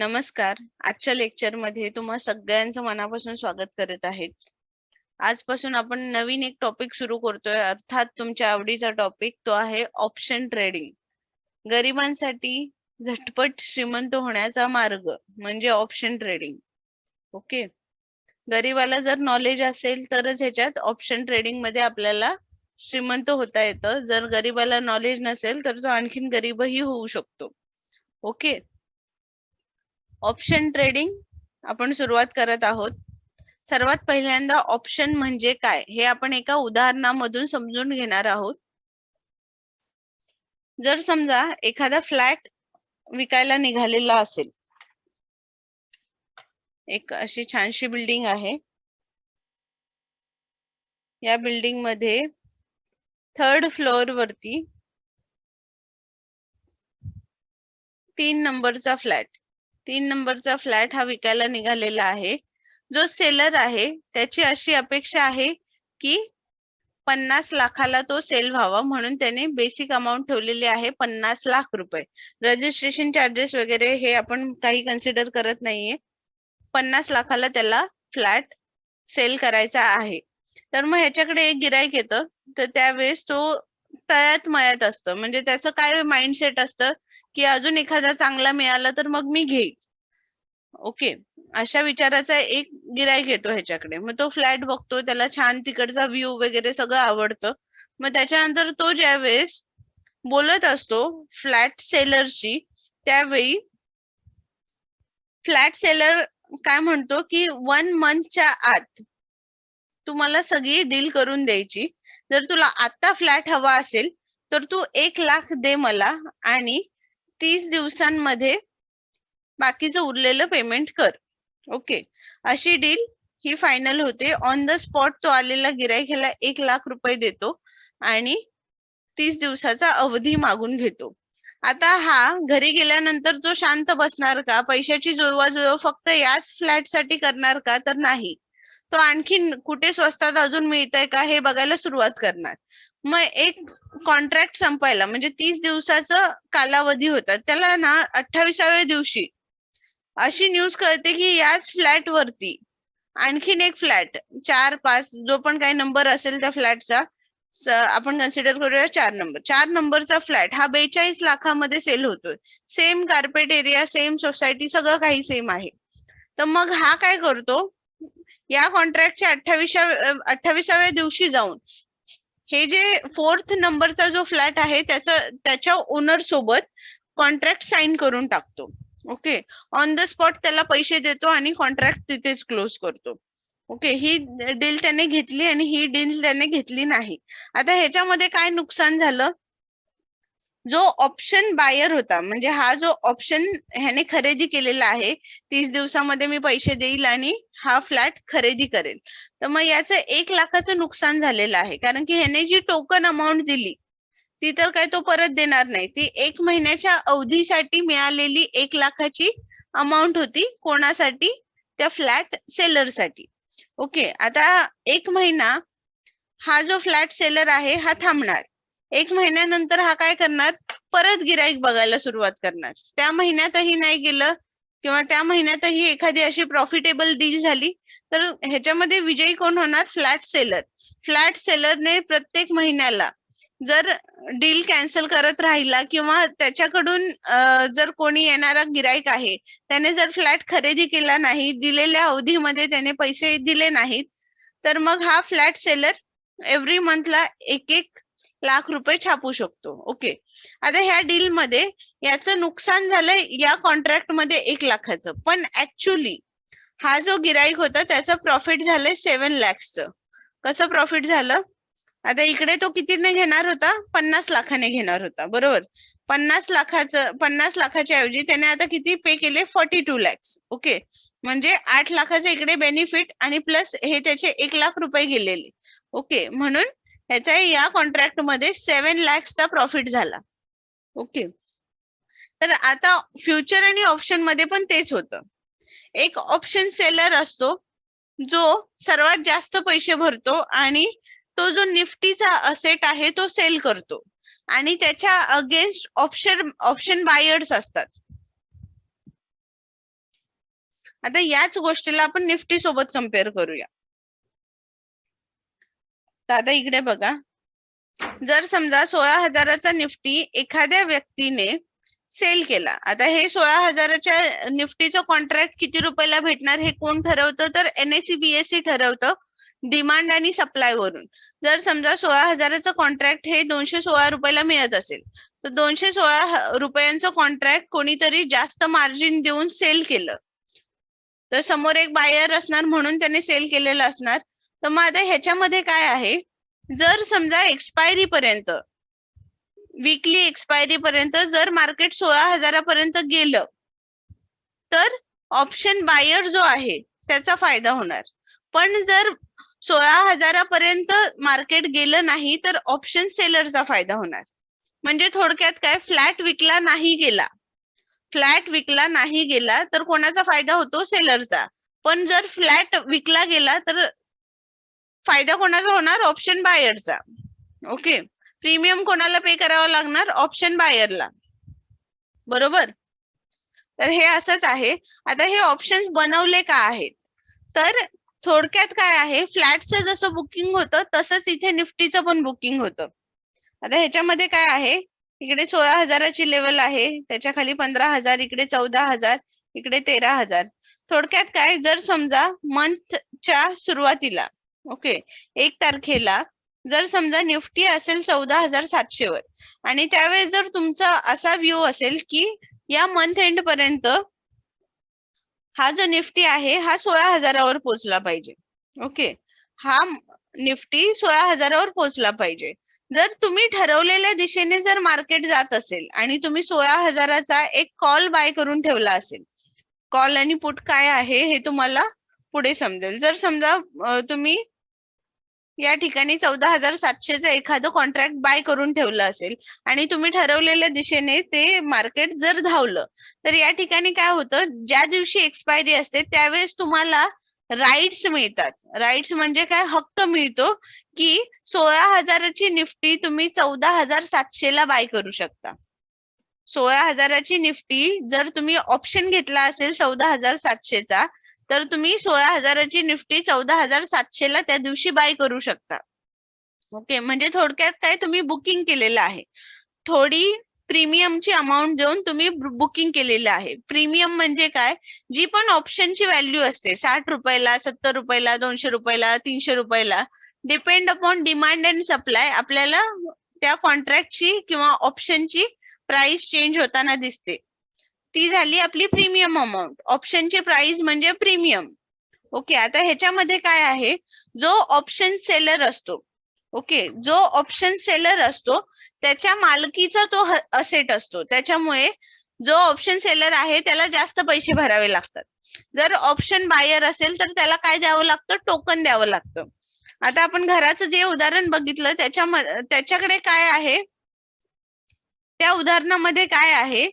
नमस्कार. आजच्या लेक्चरमध्ये तुम्हा सगळ्यांचं मनापासून स्वागत करत आहेत आजपासून आपण नवीन एक टॉपिक सुरू करतोय. अर्थात तुमच्या आवडीचा टॉपिक तो आहे ऑप्शन ट्रेडिंग गरिबांसाठी झटपट श्रीमंत होण्याचा मार्ग म्हणजे ऑप्शन ट्रेडिंग ओके गरीबाला जर नॉलेज असेल तरच ह्याच्यात ऑप्शन ट्रेडिंगमध्ये आपल्याला श्रीमंत होता येतं. जर गरीबाला नॉलेज नसेल तर तो आणखीन गरीबही होऊ शकतो. ओके ऑप्शन ट्रेडिंग आपण सुरुवात करत आहोत. सर्वात पहिल्यांदा ऑप्शन म्हणजे काय? हे आपण एका उदाहरणामधून समजून घेणार आहोत. जर समजा एखादा फ्लॅट विकायला निघालेला असेल. एक अशी छानशी बिल्डिंग आहे. या बिल्डिंगमध्ये थर्ड फ्लोअर वरती तीन नंबरचा फ्लॅट. तीन नंबरचा फ्लॅट हा विकायला निघालेला आहे. जो सेलर आहे त्याची अशी अपेक्षा आहे की पन्नास लाखाला तो सेल व्हावा म्हणून त्याने बेसिक अमाऊंट ठेवलेली आहे पन्नास लाख रुपये. रजिस्ट्रेशन चार्जेस वगैरे हे आपण काही कन्सिडर करत नाहीये. पन्नास लाखाला त्याला फ्लॅट सेल करायचा आहे. तर मग ह्याच्याकडे एक गिरायक येतं तर त्यावेळेस तो तयात मयात असतं. म्हणजे त्याचं काय माइंडसेट असतं की अजून एखादा चांगला मिळाला तर मग मी घेईन ओके. अशा विचाराचा एक गिरायक येतो ह्याच्याकडे. मग तो फ्लॅट बघतो त्याला छान तिकडचा व्ह्यू वगैरे सगळं आवडतं. मग त्याच्यानंतर तो ज्या वेळेस बोलत असतो फ्लॅट सेलरशी त्यावेळी फ्लॅट सेलर काय म्हणतो की वन मंथच्या आत तुम्हाला सगळी डील करून द्यायची. जर तुला आता फ्लॅट हवा असेल तर तू एक लाख दे मला आणि तीस दिवसांमध्ये बाकीचं उरलेलं पेमेंट कर. ओके अशी डील ही फायनल होते. ऑन द स्पॉट तो आलेला गिराईक ह्याला एक लाख रुपये देतो आणि तीस दिवसाचा अवधी मागून घेतो. आता हा घरी गेल्यानंतर तो शांत बसणार का? पैशाची जुळवाजुळव फक्त याच फ्लॅटसाठी करणार का? तर नाही. तो आणखीन कुठे स्वस्तात अजून मिळतंय का? हे बघायला सुरुवात करणार. मग एक कॉन्ट्रॅक्ट संपायला म्हणजे तीस दिवसाचा कालावधी होता. त्याला ना अठ्ठावीसाव्या दिवशी अशी न्यूज कळते की याच फ्लॅट वरती आणखीन एक फ्लॅट चार पाच जो पण काही नंबर असेल त्या फ्लॅटचा आपण कन्सिडर करूया चार नंबर चार नंबरचा फ्लॅट हा बेचाळीस लाखामध्ये सेल होतोय. Same carpet area same society सगळं काही सेम आहे. तर मग हा काय करतो? या कॉन्ट्रॅक्टच्या अठ्ठावीसाव्या अठ्ठावीसाव्या दिवशी जाऊन हे जे फोर्थ नंबरचा जो फ्लॅट आहे त्याचा त्याच्या ओनर सोबत कॉन्ट्रॅक्ट साइन करून टाकतो. ओके ऑन द स्पॉट त्याला पैसे देतो आणि कॉन्ट्रॅक्ट तिथेच क्लोज करतो. ओके ही डील त्याने घेतली आणि ही डील त्याने घेतली नाही. आता ह्याच्यामध्ये काय नुकसान झालं? जो ऑप्शन बायर होता म्हणजे हा जो ऑप्शन ह्याने खरेदी केलेला आहे तीस दिवसामध्ये मी पैसे देईल आणि हा फ्लॅट खरेदी करेल. तर मग याचं एक लाखाचं नुकसान झालेलं आहे. कारण की ह्याने जी टोकन अमाऊंट दिली ती तर काय तो परत देणार नाही. ती एक महिन्याच्या अवधीसाठी मिळालेली एक लाखाची अमाऊंट होती कोणासाठी? त्या फ्लॅट सेलरसाठी ओके आता एक महिना हा जो फ्लॅट सेलर आहे हा थांबणार. एक महिन्यानंतर हा काय करणार? परत गिराईक बघायला सुरुवात करणार. त्या महिन्यातही नाही गेलं किंवा त्या महिन्यातही एखादी अशी प्रॉफिटेबल डील झाली तर ह्याच्यामध्ये विजयी कोण होणार? फ्लॅट सेलर फ्लॅट सेलरने प्रत्येक महिन्याला जर डील कॅन्सल करत राहिला किंवा त्याच्याकडून जर कोणी येणारा गिराईक आहे त्याने जर फ्लॅट खरेदी केला नाही दिलेल्या अवधीमध्ये त्याने पैसे दिले नाहीत तर मग हा फ्लॅट सेलर एव्हरी मंथला एक एक लाख रुपये छापू शकतो. ओके. आता ह्या डील मध्ये याचं नुकसान झालंय या कॉन्ट्रॅक्टमध्ये एक लाखाचं. पण ऍक्च्युली हा जो गिराईक होता त्याचं प्रॉफिट झालंय सेव्हन लॅक्सचं कसं प्रॉफिट झालं? आता इकडे तो कितीने घेणार होता? पन्नास लाखाने घेणार होता. बरोबर? पन्नास लाखाचं पन्नास लाखाच्या ऐवजी त्याने आता किती पे केले? फॉर्टी टू लॅक्स ओके म्हणजे आठ लाखाचं इकडे बेनिफिट आणि प्लस हे त्याचे एक लाख रुपये गेलेले. ओके म्हणून ह्याचा या कॉन्ट्रॅक्टमध्ये सेव्हन लॅक्सचा प्रॉफिट झाला. ओके तर आता फ्युचर आणि ऑप्शनमध्ये पण तेच होतं. एक ऑप्शन सेलर असतो जो सर्वात जास्त पैसे भरतो आणि तो जो निफ्टीचा असेट आहे तो सेल करतो. आणि त्याच्या अगेन्स्ट ऑप्शन ऑप्शन बायर्स असतात. आता याच गोष्टीला आपण निफ्टी सोबत कंपेअर करूया. तर आता इकडे बघा. जर समजा सोळा हजाराचा निफ्टी एखाद्या व्यक्तीने सेल केला आता हे सोळा हजाराच्या निफ्टीचं कॉन्ट्रॅक्ट किती रुपयाला भेटणार हे कोण ठरवतं? तर एनएससी बीएससी ठरवतं. डिमांड आणि सप्लाय वरून. जर समजा सोळा हजाराचं कॉन्ट्रॅक्ट हे दोनशे सोळा रुपयाला मिळत असेल तर दोनशे सोळा रुपयांचं कॉन्ट्रॅक्ट कोणीतरी जास्त मार्जिन देऊन सेल केलं. तर समोर एक बायर असणार म्हणून त्याने सेल केलेलं असणार. तर मग आता ह्याच्यामध्ये काय आहे? जर समजा एक्सपायरी पर्यंत विकली एक्सपायरी पर्यंत जर मार्केट सोळा हजारापर्यंत गेलं तर ऑप्शन बायर जो आहे त्याचा फायदा होणार. पण जर सोळा हजारापर्यंत मार्केट गेलं नाही तर ऑप्शन सेलरचा फायदा होणार. म्हणजे थोडक्यात काय फ्लॅट विकला नाही गेला. फ्लॅट विकला नाही गेला तर कोणाचा फायदा होतो? सेलरचा. पण जर फ्लॅट विकला गेला तर फायदा कोणाचा होणार? Option बायरचा okay? प्रीमियम कोणाला पे करावा लागणार? ऑप्शन बायरला बरोबर? तर हे असंच आहे. आता हे ऑप्शन्स बनवले का आहेत? तर थोडक्यात काय आहे? फ्लॅटचं जसं बुकिंग होतं तसंच इथे निफ्टीचं पण बुकिंग होतं. आता ह्याच्यामध्ये काय आहे? इकडे सोळा हजाराची लेवल आहे. त्याच्याखाली पंधरा हजार इकडे चौदा हजार इकडे तेरा हजार. थोडक्यात काय? जर समजा मंथच्या सुरुवातीला ओके एक तारखेला जर समजा निफ्टी असेल चौदा हजार सातशे वर आणि त्यावेळेस जर तुमचा असा व्ह्यू असेल की या मंथ एंड पर्यंत हा जो निफ्टी आहे हा सोळा हजारावर पोहोचला पाहिजे. ओके? हा निफ्टी सोळा हजारावर पोहोचला पाहिजे. जर तुम्ही ठरवलेल्या दिशेने जर मार्केट जात असेल आणि तुम्ही सोळा हजाराचा एक कॉल बाय करून ठेवला असेल कॉल आणि पुट काय आहे हे तुम्हाला पुढे समजेल. जर समजा तुम्ही या ठिकाणी चौदा हजार सातशेचं एखादं कॉन्ट्रॅक्ट बाय करून ठेवलं असेल. आणि तुम्ही ठरवलेल्या दिशेने ते मार्केट जर धावलं तर या ठिकाणी काय होतं ज्या दिवशी एक्सपायरी असते त्यावेळेस तुम्हाला राईट्स मिळतात. राईट्स म्हणजे काय? हक्क मिळतो की सोळा हजाराची निफ्टी तुम्ही चौदा हजार सातशे ला बाय करू शकता. सोळा हजाराची निफ्टी जर तुम्ही ऑप्शन घेतला असेल चौदा हजार सातशेचा तर तुम्ही सोळा हजाराची निफ्टी चौदा हजार सातशे ला त्या दिवशी बाय करू शकता. ओके म्हणजे थोडक्यात काय तुम्ही बुकिंग केलेलं आहे. थोडी प्रीमियमची अमाऊंट देऊन तुम्ही बुकिंग केलेलं आहे. प्रीमियम म्हणजे काय? जी पण ऑप्शनची व्हॅल्यू असते साठ रुपयाला सत्तर रुपयाला दोनशे रुपयाला तीनशे रुपयाला depend upon demand and supply आपल्याला त्या कॉन्ट्रॅक्टची किंवा ऑप्शनची प्राइस चेंज होताना दिसते. ती झाली आपली प्रीमियम अमाऊंट ऑप्शनची प्राइस म्हणजे प्रीमियम ओके आता ह्याच्यामध्ये काय आहे? जो ऑप्शन सेलर असतो. ओके जो ऑप्शन सेलर असतो त्याच्या मालकीचा तो असेट असतो. त्याच्यामुळे जो ऑप्शन सेलर आहे त्याला जास्त पैसे भरावे लागतात. जर ऑप्शन बायर असेल तर त्याला काय द्यावं लागतं? टोकन द्यावं लागतं. आता आपण घराचं जे उदाहरण बघितलं त्याच्या त्याच्याकडे काय आहे? त्या उदाहरणामध्ये काय आहे?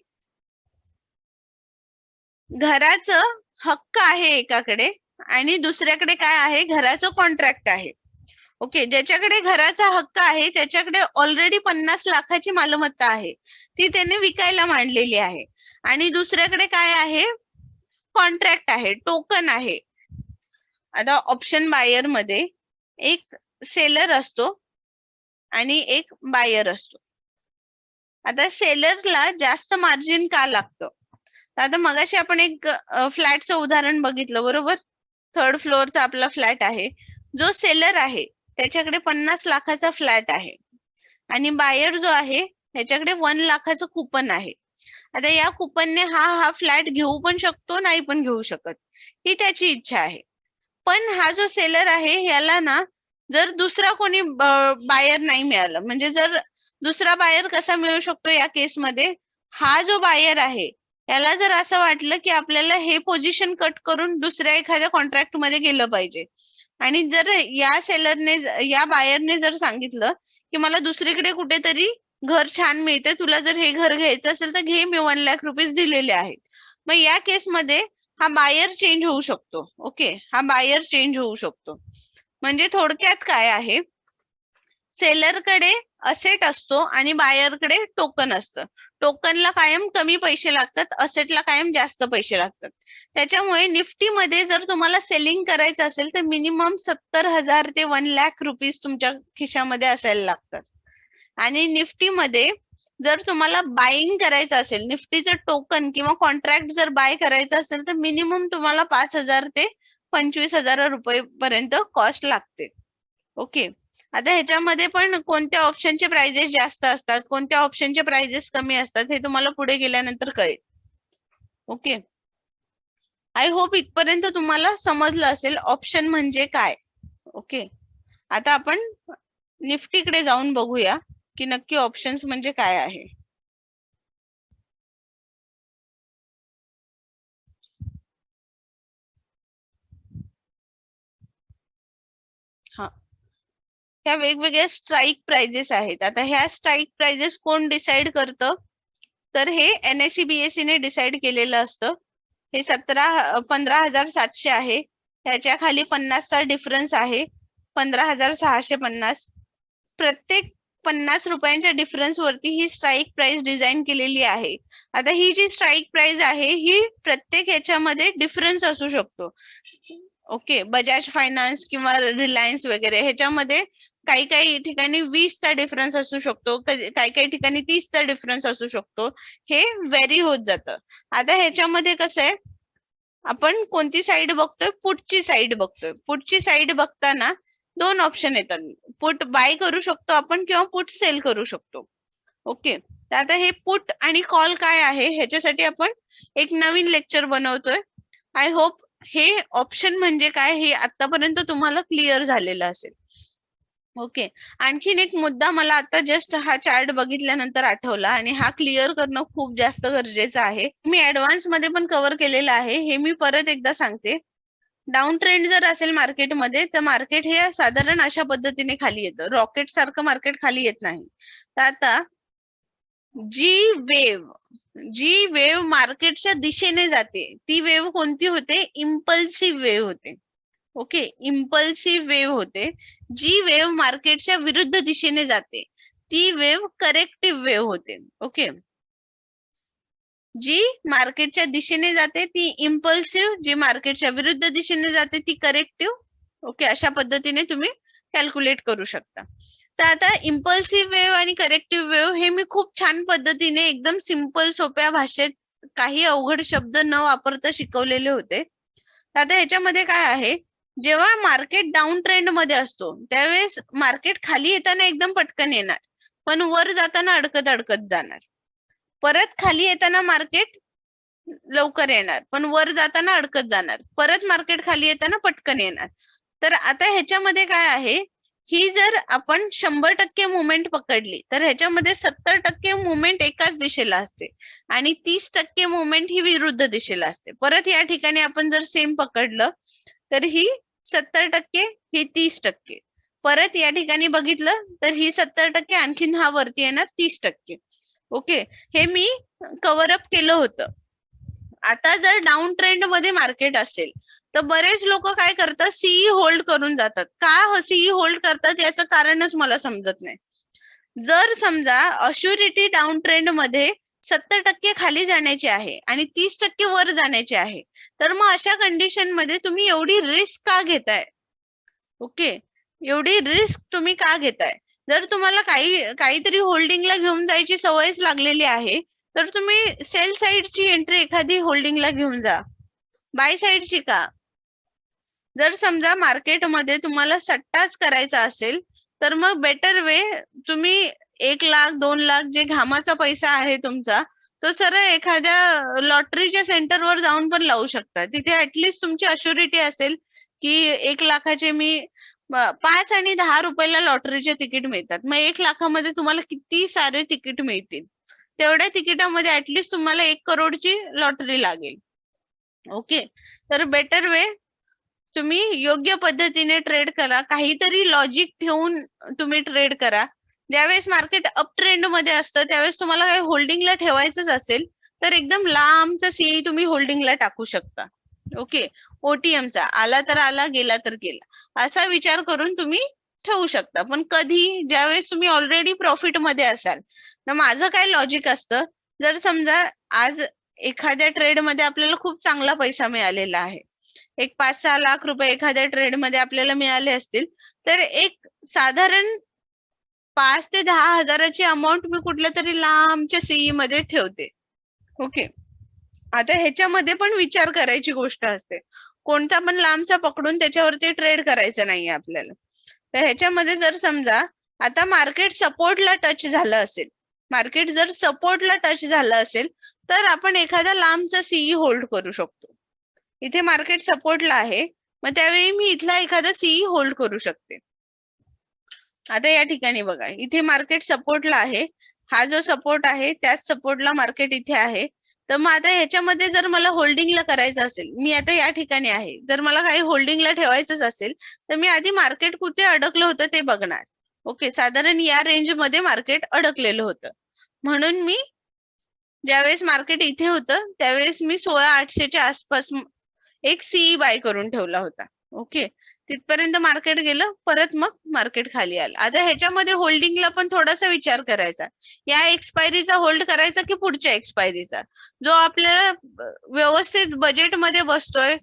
घराचं हक्क आहे एकाकडे आणि दुसऱ्याकडे काय आहे? घराचं कॉन्ट्रॅक्ट आहे. ओके ज्याच्याकडे घराचा हक्क आहे त्याच्याकडे ऑलरेडी पन्नास लाखाची मालमत्ता आहे. ती त्याने विकायला मांडलेली आहे. आणि दुसऱ्याकडे काय आहे? कॉन्ट्रॅक्ट आहे टोकन आहे. आता ऑप्शन बायरमध्ये एक सेलर असतो आणि एक बायर असतो. आता सेलरला जास्त मार्जिन का लागतं? आता मगाशी आपण एक फ्लॅटचं उदाहरण बघितलं बरोबर? थर्ड फ्लोअरचा आपला फ्लॅट आहे. जो सेलर आहे त्याच्याकडे पन्नास लाखाचा फ्लॅट आहे. आणि बायर जो आहे त्याच्याकडे वन लाखाचं कुपन आहे. आता या कुपनने हा हा फ्लॅट घेऊ पण शकतो नाही पण घेऊ शकत ही त्याची इच्छा आहे. पण हा जो सेलर आहे याला ना जर दुसरा कोणी बायर नाही मिळालं म्हणजे जर दुसरा बायर कसा मिळू शकतो या केसमध्ये? हा जो बायर आहे याला जर असं वाटलं की आपल्याला हे पोझिशन कट करून दुसऱ्या एखाद्या कॉन्ट्रॅक्टमध्ये गेलं पाहिजे. आणि जर या सेलरने या बायरने जर सांगितलं की मला दुसरीकडे कुठेतरी घर छान मिळते तुला जर हे घर घ्यायचं असेल तर घे मी वन लाख रुपीज दिलेले आहेत. मग या केसमध्ये हा बायर चेंज होऊ शकतो ओके हा बायर चेंज होऊ शकतो. म्हणजे थोडक्यात काय आहे? सेलरकडे असेट असतो आणि बायरकडे टोकन असतं. टोकनला कायम कमी पैसे लागतात असेटला कायम जास्त पैसे लागतात. त्याच्यामुळे निफ्टीमध्ये जर तुम्हाला सेलिंग करायचं असेल तर मिनिमम सत्तर हजार ते वन लॅक रुपीज तुमच्या खिशामध्ये असायला लागतात. आणि निफ्टीमध्ये जर तुम्हाला बाईंग करायचं असेल निफ्टीचं टोकन किंवा कॉन्ट्रॅक्ट जर बाय करायचं असेल तर मिनिमम तुम्हाला पाच हजार ते पंचवीस हजार रुपये पर्यंत कॉस्ट लागते. ओके आता ह्याच्यामध्ये पण कोणत्या ऑप्शनचे प्राइजेस जास्त असतात? कोणत्या ऑप्शनचे प्राइजेस कमी असतात? हे तुम्हाला पुढे गेल्यानंतर कळेल. ओके आय होप इथपर्यंत तुम्हाला समजलं असेल ऑप्शन म्हणजे काय. ओके आता आपण निफ्टीकडे जाऊन बघूया की नक्की ऑप्शन्स म्हणजे काय आहे. ह्या वेगवेगळ्या स्ट्राईक प्राइजेस आहेत. आता ह्या स्ट्राईक प्राइजेस कोण डिसाईड करतं? तर हे एन ने डिसाईड केलेलं असतं. हे सतरा पंधरा हजार सातशे आहे. ह्याच्या खाली पन्नासचा डिफरन्स आहे. पंधरा हजार सहाशे पन्नास. प्रत्येक पन्नास रुपयांच्या डिफरन्स वरती ही स्ट्राईक प्राइस डिझाईन केलेली आहे. आता ही जी स्ट्राईक प्राइस आहे ही प्रत्येक ह्याच्यामध्ये डिफरन्स असू शकतो. ओके बजाज फायनान्स किंवा रिलायन्स वगैरे ह्याच्यामध्ये काही काही ठिकाणी वीसचा डिफरन्स असू शकतो काही काही ठिकाणी तीसचा डिफरन्स असू शकतो. हे व्हेरी होत जातं. आता ह्याच्यामध्ये कसं आहे आपण कोणती साईड बघतोय? पुटची साईड बघतोय. पुटची साईड बघताना दोन ऑप्शन येतात. पुट बाय करू शकतो आपण किंवा पुट सेल करू शकतो. ओके तर आता हे पुट आणि कॉल काय आहे? ह्याच्यासाठी आपण एक नवीन लेक्चर बनवतोय. आय होप हे ऑप्शन म्हणजे काय? हे आतापर्यंत तुम्हाला क्लिअर झालेलं असेल. ओके. आणखीन एक मुद्दा मला आता जस्ट हा चार्ट बघितल्यानंतर आठवला आणि हा क्लिअर करणं खूप जास्त गरजेचं आहे. मी ऍडव्हान्समध्ये पण कव्हर केलेलं आहे. हे मी परत एकदा सांगते. डाऊन ट्रेंड जर असेल मार्केटमध्ये तर मार्केट हे साधारण अशा पद्धतीने खाली येतं. रॉकेट सारखं मार्केट खाली येत नाही. तर आता जी वेव जी वेव मार्केटच्या दिशेने जाते ती वेव कोणती होते? इम्पल्सिव्ह वेव होते. ओके इम्पल्सिव्ह वेव्ह होते जी वेव्ह मार्केटच्या विरुद्ध दिशेने जाते ती वेव्ह करेक्टिव्ह वेव्ह होते ओके. जी मार्केटच्या दिशेने जाते ती इम्पल्सिव्ह जी मार्केटच्या विरुद्ध दिशेने जाते ती करेक्टिव्ह ओके अशा पद्धतीने तुम्ही कॅल्क्युलेट करू शकता. तर आता इम्पल्सिव्ह वेव्ह आणि करेक्टिव्ह वेव्ह हे मी खूप छान पद्धतीने एकदम सिंपल सोप्या भाषेत काही अवघड शब्द न वापरता शिकवलेले होते. आता ह्याच्यामध्ये काय आहे? जेव्हा मार्केट डाऊन ट्रेंडमध्ये असतो त्यावेळेस मार्केट खाली येताना एकदम पटकन येणार. पण वर जाताना अडकत अडकत जाणार. परत खाली येताना मार्केट लवकर येणार. पण वर जाताना अडकत जाणार. परत मार्केट खाली येताना पटकन येणार. तर आता ह्याच्यामध्ये काय आहे? ही जर आपण शंभर टक्के मुवमेंट पकडली तर ह्याच्यामध्ये सत्तर टक्के मुवमेंट एकाच दिशेला असते. आणि तीस टक्के मुवमेंट ही विरुद्ध दिशेला असते. परत या ठिकाणी आपण जर सेम पकडलं तर ही सत्तर टक्के ही तीस टक्के. परत या ठिकाणी बघितलं तर ही सत्तर टक्के आणखीन हा वरती येणार तीस टक्के. ओके? हे मी कव्हर अप केलं होतं. आता जर डाऊन ट्रेंडमध्ये मार्केट असेल तर बरेच लोक काय करतात? सीई होल्ड करून जातात. का सीई होल्ड करतात याचं कारणच मला समजत नाही. जर समजा अश्युरिटी डाऊन ट्रेंडमध्ये सत्तर टक्के खाली जाण्याची आहे आणि तीस टक्के वर जाण्याचे आहे. तर मग अशा कंडिशनमध्ये तुम्ही एवढी रिस्क का घेताय? ओके एवढी रिस्क तुम्ही का घेताय? जर तुम्हाला काही काहीतरी होल्डिंगला घेऊन जायची सवयच लागलेली आहे तर तुम्ही सेल साईडची एंट्री एखादी होल्डिंगला घेऊन जा. बाय साईडची का? जर समजा मार्केटमध्ये तुम्हाला सट्टाच करायचा असेल तर मग बेटर वे तुम्ही एक लाख दोन लाख जे घामाचा पैसा आहे तुमचा तो सरळ एखाद्या लॉटरीच्या सेंटरवर जाऊन पण लावू शकता. तिथे ऍटलिस्ट तुमची अश्युरिटी असेल की एक लाखाचे मी पाच आणि दहा रुपयाला लॉटरीचे तिकीट मिळतात. मग एक लाखामध्ये तुम्हाला किती सारे तिकीट मिळतील? तेवढ्या तिकिटामध्ये ऍटलिस्ट तुम्हाला एक करोडची लॉटरी लागेल. ओके? तर बेटर वे तुम्ही योग्य पद्धतीने ट्रेड करा. काहीतरी लॉजिक ठेवून तुम्ही ट्रेड करा. ज्यावेळेस मार्केट अप ट्रेंडमध्ये असतं त्यावेळेस तुम्हाला काही होल्डिंगला ठेवायचंच असेल तर एकदम लांबचा सीई तुम्ही होल्डिंगला टाकू शकता. ओके ओटीएमचा आला तर आला गेला तर गेला. असा विचार करून तुम्ही ठेवू शकता. पण कधी ज्यावेळेस तुम्ही ऑलरेडी प्रॉफिटमध्ये असाल तर माझं काय लॉजिक असतं जर समजा आज एखाद्या ट्रेडमध्ये आपल्याला खूप चांगला पैसा मिळालेला आहे. एक पाच सहा लाख रुपये एखाद्या ट्रेडमध्ये आपल्याला मिळाले असतील तर एक साधारण पाच ते दहा हजाराची अमाऊंट मी कुठल्या तरी लांबच्या सीई मध्ये ठेवते. ओके आता ह्याच्यामध्ये पण विचार करायची गोष्ट असते. कोणता पण लांबचा पकडून त्याच्यावरती ट्रेड करायचं नाहीये आपल्याला. तर ह्याच्यामध्ये जर समजा आता मार्केट सपोर्टला टच झालं असेल मार्केट जर सपोर्टला टच झालं असेल तर आपण एखादा लांबचा सीई होल्ड करू शकतो. इथे मार्केट सपोर्टला आहे मग त्यावेळी मी इथला एखादा सीई होल्ड करू शकते. आता या ठिकाणी बघा इथे मार्केट सपोर्टला आहे. हा जो सपोर्ट आहे त्याच सपोर्टला मार्केट इथे आहे. तर मग आता ह्याच्यामध्ये जर मला होल्डिंगला करायचं असेल मी आता या ठिकाणी आहे. जर मला काही होल्डिंगला ठेवायचंच असेल तर मी आधी मार्केट कुठे अडकलं होतं ते बघणार. ओके साधारण या रेंजमध्ये मार्केट अडकलेलं होतं. म्हणून मी ज्यावेळेस मार्केट इथे होतं त्यावेळेस मी सोळा आठशेच्या आसपास एक सीई बाय करून ठेवला होता. ओके तिथपर्यंत मार्केट गेलं परत मग मार्केट खाली आलं. आता ह्याच्यामध्ये होल्डिंगला पण थोडासा विचार करायचा. या एक्सपायरीचा होल्ड करायचा की पुढच्या एक्सपायरीचा? जो आपल्याला व्यवस्थित बजेटमध्ये बसतोय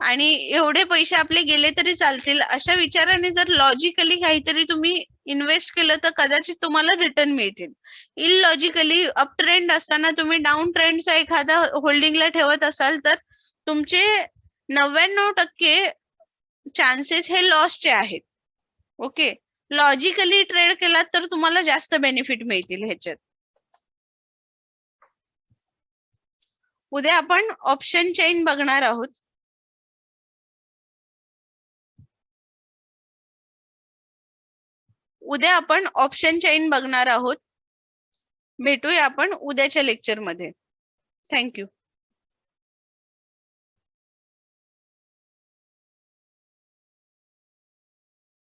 आणि एवढे पैसे आपले गेले तरी चालतील अशा विचाराने जर लॉजिकली काहीतरी तुम्ही इन्व्हेस्ट केलं तर कदाचित तुम्हाला रिटर्न मिळतील. इलॉजिकली अप ट्रेंड असताना तुम्ही डाऊन ट्रेंडचा एखादा होल्डिंगला ठेवत असाल तर तुमचे नव्याण्णव टक्के चान्सेस हे लॉसचे आहेत. ओके लॉजिकली ट्रेड केलात तर तुम्हाला जास्त बेनिफिट मिळतील ह्याच्यात. उद्या आपण ऑप्शन चेन बघणार आहोत. उद्या आपण ऑप्शन चेन बघणार आहोत. भेटूया आपण उद्याच्या लेक्चरमध्ये. थँक्यू